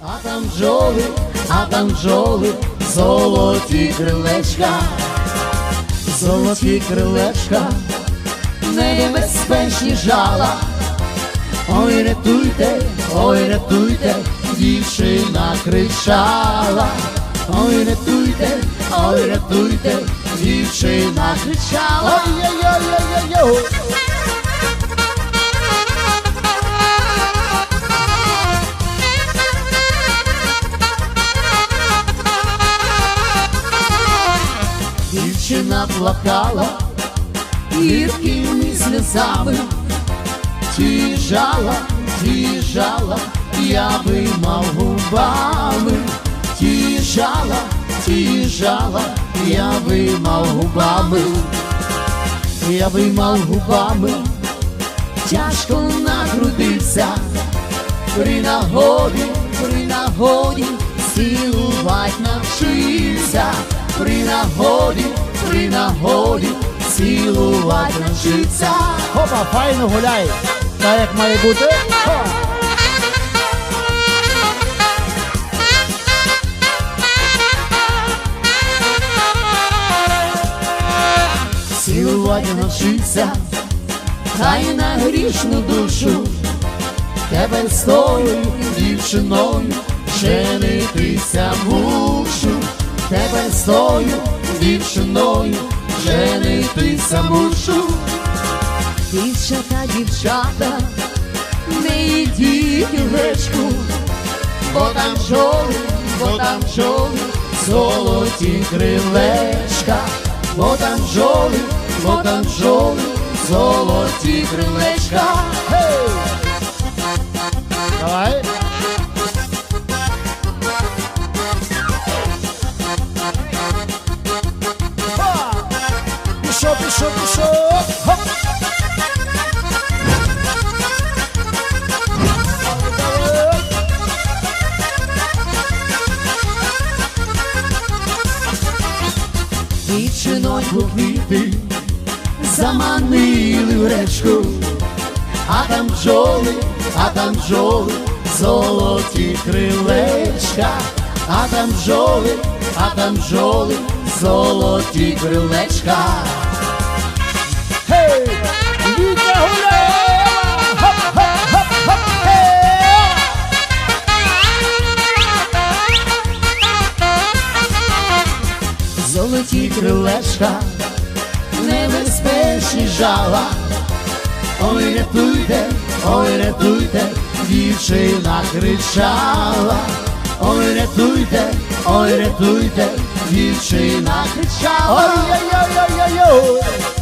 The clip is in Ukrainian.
А там бджоли, а там бджоли, золоті крилечка, золоті крилечка, небезпечні жала. Ой, рятуйте, ой, рятуйте, дівчина кричала. Ой, рятуйте, ой, рятуйте, дівчина кричала. Ой-ой-ой-ой-ой. Дівчина плакала гіркими сльозами, тіжала, тіжала, я виймав губами, тіжала, тіжала, я виймав губами, я виймав губами, тяжко накрутився, при нагоді, при нагоді, цілувать навчився, при нагоді, при нагоді, цілувать навчився. Хопа, файно гуляй. Так як має бути. Ха. Цілувати навчився, хай на грішну душу, тебе з тою дівчиною женитися мушу, тебе з тою дівчиною женитися мушу. Дівчата, дівчата, не йдіть в речку, бо там бджоли, бо там бджоли, золоті крилечка, бо там бджоли, бо там бджоли, золоті крилечка. Хей! Давай. Пішов. Хоп. Давай. Квіти заманили в речку, а там бджоли, а там бджоли, золоті крилечка, а там бджоли, а там бджоли, золоті крилечка. Золоті крилешка, небезпечні жала. Ой, рятуйте, ой, рятуйте, дівчина кричала. Ой, рятуйте, ой, рятуйте, дівчина кричала. Ой-ой-ой-ой-ой!